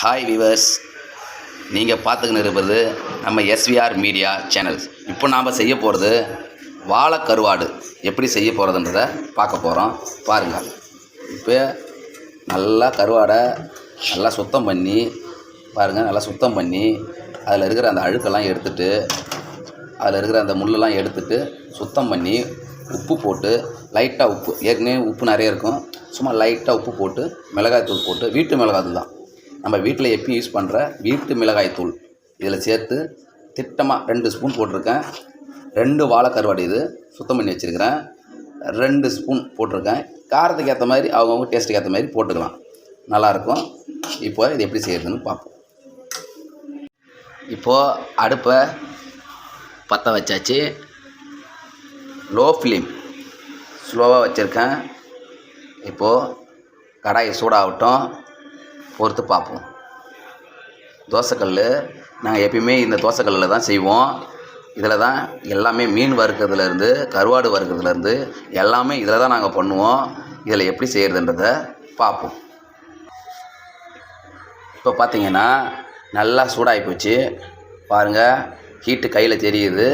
Hi viewers நீங்கள் பார்த்துக்கின்னு இருப்பது நம்ம எஸ்விஆர் மீடியா சேனல்ஸ் இப்போ நாம் செய்ய போகிறது வாழை கருவாடு எப்படி செய்ய போகிறதுன்றத பார்க்க போகிறோம் பாருங்கள் இப்போ நல்லா கருவாடை நல்லா சுத்தம் பண்ணி பாருங்கள் நல்லா சுத்தம் பண்ணி அதில் இருக்கிற அந்த அழுக்கெல்லாம் எடுத்துட்டு அதில் இருக்கிற அந்த முள்ளெல்லாம் எடுத்துட்டு சுத்தம் பண்ணி உப்பு போட்டு லைட்டாக உப்பு ஏற்கனவே உப்பு நிறைய இருக்கும். சும்மா லைட்டாக உப்பு போட்டு மிளகாய் தூள் போட்டு வீட்டு மிளகாய் தான். நம்ம வீட்டில் எப்பயும் யூஸ் பண்ணுற வீட்டு மிளகாய்த்தூள். இதில் சேர்த்து திட்டமாக ரெண்டு ஸ்பூன் போட்டிருக்கேன். ரெண்டு வாழை இது சுத்தம் பண்ணி வச்சுருக்கிறேன். ரெண்டு ஸ்பூன் போட்டிருக்கேன். காரத்துக்கு ஏற்ற மாதிரி அவங்கவுங்க டேஸ்ட்டுக்கு ஏற்ற மாதிரி போட்டுக்கலாம். நல்லாயிருக்கும். இப்போ இது எப்படி செய்கிறதுன்னு பார்ப்போம். இப்போது அடுப்பை பற்ற வச்சாச்சு. லோ ஃப்ளேம் ஸ்லோவாக வச்சுருக்கேன். இப்போது கடாய் சூடாகட்டும். பொறுத்து பார்ப்போம். தோசைக்கல் நாங்கள் எப்பயுமே இந்த தோசைக்கல்லில் தான் செய்வோம். இதில் தான் எல்லாமே மீன் வறுக்கிறதுலேருந்து கருவாடு வறுக்கிறதுலேருந்து எல்லாமே இதில் தான் நாங்கள் பண்ணுவோம். இதில் எப்படி செய்கிறதுன்றத பார்ப்போம். இப்போ பார்த்தீங்கன்னா நல்லா சூடாகி போச்சு. பாருங்கள் ஹீட்டு கையில் தெரியுது.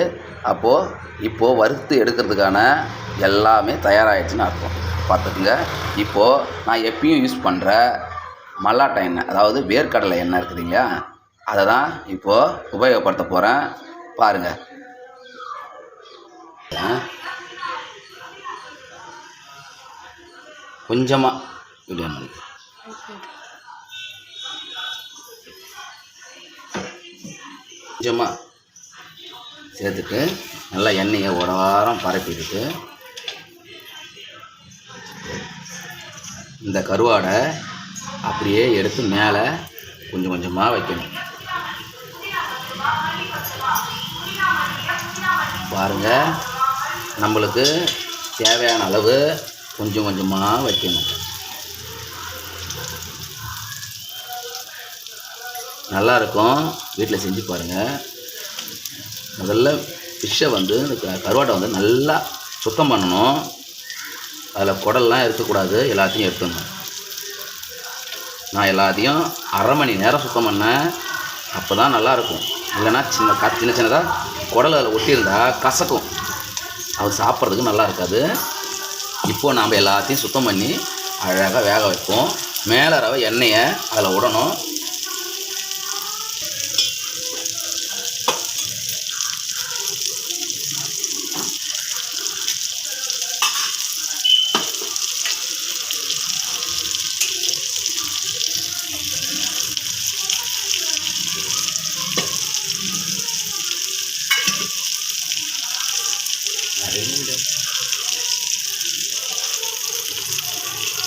அப்போது இப்போது வறுத்து எடுக்கிறதுக்கான எல்லாமே தயாராகிடுச்சுன்னு அர்த்தம். பார்த்துக்குங்க. இப்போது நான் எப்பயும் யூஸ் பண்ணுற மல்லாட்டை எண்ணெய் அதாவது வேர்க்கடலை எண்ணெய் இருக்குது இல்லையா? அதை தான் இப்போது உபயோகப்படுத்த போகிறேன் பாருங்கள் கொஞ்சமாக வீடியோ கொஞ்சமாக சேர்த்துட்டு நல்லா எண்ணெயை ஒரு வாரம் பரப்பிக்கிட்டு இந்த கருவாடை அப்படியே எடுத்து மேலே கொஞ்சம் கொஞ்சமாக வைக்கணும். பாருங்கள் நம்மளுக்கு தேவையான அளவு கொஞ்சம் கொஞ்சமாக வைக்கணும். நல்லா இருக்கும் வீட்டில் செஞ்சு பாருங்கள் முதல்ல ஃபிஷ்ஷை வந்து இந்த க- கருவாட்டை வந்து நல்லா சுத்தம் பண்ணணும். அதில் குடல்லாம் இருக்கக்கூடாது. எல்லாத்தையும் எடுத்துடணும். நான் எல்லாத்தையும் அரை மணி நேரம் சுத்தம் பண்ணேன். அப்போ தான் நல்லாயிருக்கும். இல்லைன்னா சின்ன க சின்ன சின்னதாக குடல் அதில் ஒட்டியிருந்தால் கசக்கும். அது சாப்பிட்றதுக்கு நல்லா இருக்காது. இப்போது நாம் எல்லாத்தையும் சுத்தம் பண்ணி அழகாக வேக வைப்போம். மேலே ரவை எண்ணெயை அதில் விடணும்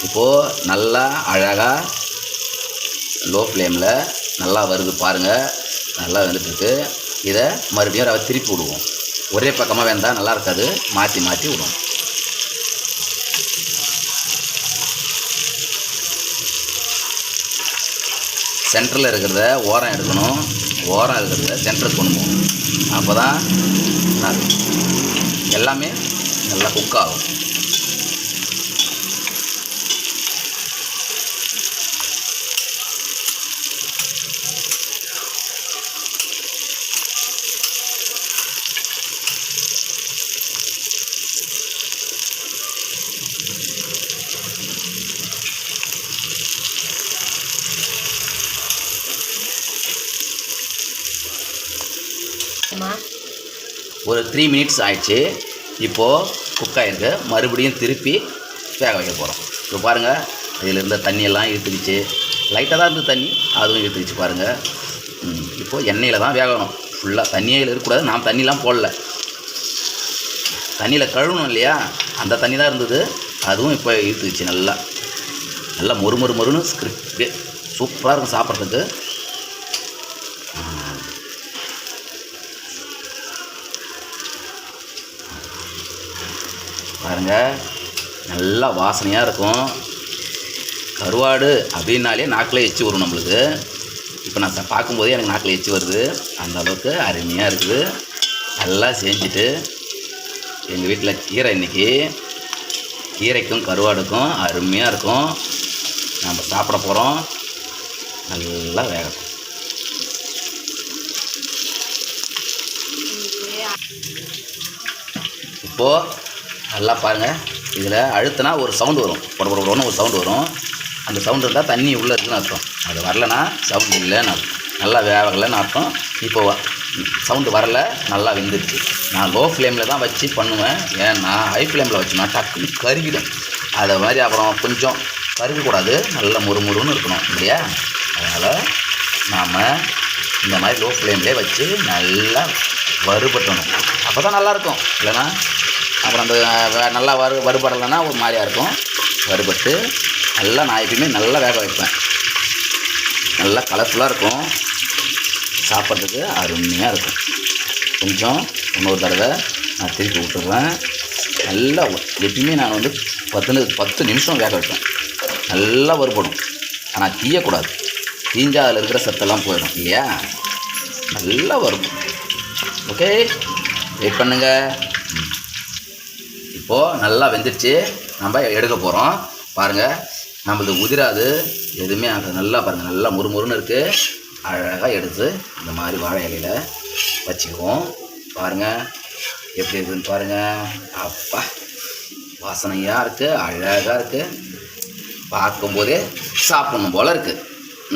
இப்போது நல்லா அழகாக லோ ஃப்ளேமில் நல்லா வருது பாருங்கள் நல்லா வந்துட்டுருக்கு. இதை மறுபடியும் ரவை திருப்பி விடுவோம். ஒரே பக்கமாக வெந்தால் நல்லா இருக்காது. மாற்றி மாற்றி விடுவோம். சென்டரில் இருக்கிறத ஓரம் எடுக்கணும். ஓரம் இருக்கிறத சென்டருக்கு கொண்டு போகணும். அப்போ தான் எல்லாமே நல்லா குக் ஆகும். ஆச்சுமா ஒரு த்ரீ மினிட்ஸ் ஆயிடுச்சு. இப்போது குக் ஆகிருக்கு மறுபடியும் திருப்பி வேக வைக்க போகிறோம் இப்போ பாருங்கள் இதில் இருந்த தண்ணியெல்லாம் இழுத்துக்கிச்சு. லைட்டாக தான் இருந்தது தண்ணி அதுவும் இழுத்துக்கிச்சு பாருங்கள் இப்போது எண்ணெயில் தான் வேகணும். ஃபுல்லாக தண்ணியில் இருக்கக்கூடாது நான் தண்ணிலாம் போடல. தண்ணியில் கழுவணும் இல்லையா? அந்த தண்ணி தான் இருந்தது. அதுவும் இப்போ இழுத்துக்கிச்சு நல்லா. நல்லா மொறு மொறு மொறுன்னு ஸ்கிரிப்ட் சூப்பராக இருக்கும் சாப்பிட்றதுக்கு. பாருங்க. நல்லா வாசனையாக இருக்கும். கருவாடு அப்படின்னாலே நாக்கில் எச்சி வரும் நம்மளுக்கு. இப்போ நான் பார்க்கும்போதே எனக்கு நாக்கில் எச்சி வருது. அந்த அளவுக்கு அருமையாக இருக்குது. நல்லா செஞ்சுட்டு எங்கள் வீட்டில் கீரை இன்றைக்கி கீரைக்கும் கருவாடுக்கும் அருமையாக இருக்கும். நம்ம சாப்பிட போகிறோம் நல்லா வேகட்டும். இப்போது நல்லா பாருங்கள் இதில் அழுத்தினா ஒரு சவுண்டு வரும். பொட பொட பொடன்னு ஒரு சவுண்டு வரும். அந்த சவுண்டு இருந்தால் தண்ணி உள்ளே இருக்குன்னு அர்த்தம். அது வரலனா சவுண்டு இல்லைன்னு அர்த்தம். நல்லா வேகலைன்னு அர்த்தம். இப்போ சவுண்டு வரல நல்லா வெந்துருச்சு. நான் லோ ஃப்ளேமில் தான் வச்சு பண்ணுவேன். ஏன்னா ஹை ஃப்ளேமில் வச்சோம்னா டக்குன்னு கருகிடும். அதை மாதிரி அப்புறம் கொஞ்சம் கருகக்கூடாது. நல்லா முறுமுறுன்னு இருக்கணும் இல்லையா? அதனால் நாம் இந்த மாதிரி லோ ஃப்ளேம்லேயே வச்சு நல்லா வறுபட்டணும். அப்போ தான் நல்லாயிருக்கும் இல்லைன்னா அப்புறம் அந்த நல்லா வறு வறுபடலைன்னா ஒரு மாதிரியாக இருக்கும். வறுபட்டு நல்லா நான் எப்பயுமே நல்லா வேக வைப்பேன். நல்லா கலர்ஃபுல்லாக இருக்கும். சாப்பிட்றதுக்கு அருமையாக இருக்கும். கொஞ்சம் இன்னொரு தடவை நான் திருப்பி விட்டுருவேன் நல்லா எப்பயுமே நான் வந்து பத்து பத்து நிமிஷம் வேக வைப்பேன். நல்லா வறுபடும். ஆனால் தீயக்கூடாது. தீஞ்சா அதில் இருக்கிற சத்தெல்லாம் போயிடும். இல்லையா? நல்லா வரும் ஓகே வெயிட் பண்ணுங்கள் இப்போது நல்லா வெந்துடுச்சு நம்ம எடுக்க போகிறோம் பாருங்கள் நம்மளது உதிராது. எதுவுமே அங்கே நல்லா பாருங்கள் நல்லா முறுமுறுன்னு இருக்குது அழகாக எடுத்து இந்த மாதிரி வாழை இலையில் வச்சுக்குவோம். பாருங்கள் எப்படி இருக்குதுன்னு பாருங்கள் அப்பா வாசனையாக இருக்குது அழகாக இருக்குது பார்க்கும்போதே சாப்பிடணும் போல் இருக்குது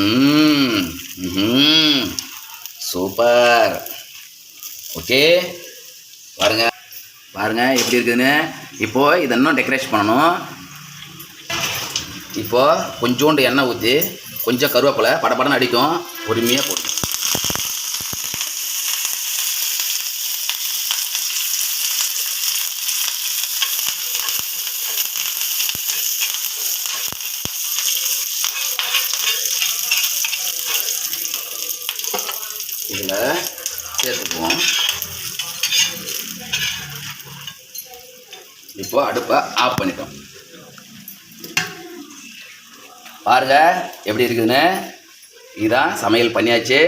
ம் சூப்பர். ஓகே பாருங்கள் பாருங்க எப்படி இருக்குதுன்னு? இப்போ இதை இன்னும் டெக்கரேட் பண்ணணும். இப்போ கொஞ்சோண்டு எண்ணெய் ஊற்றி கொஞ்சம் கருவேப்பிலை படபடன்னு அடிக்கும். பொறுமையாக போடணும் இதில் சேர்த்துக்குவோம். இப்போ அடுப்பை ஆஃப் பண்ணிட்டோம். பாருங்க எப்படி இருக்குதுன்னு? இதுதான் சமையல் பண்ணியாச்சு.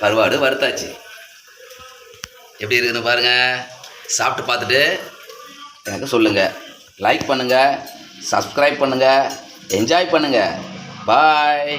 கருவாடு வறுத்தாச்சு. எப்படி இருக்குதுன்னு பாருங்கள் சாப்பிட்டு பார்த்துட்டு எனக்கு சொல்லுங்கள் லைக் பண்ணுங்கள் சப்ஸ்கிரைப் பண்ணுங்கள் என்ஜாய் பண்ணுங்கள் பாய்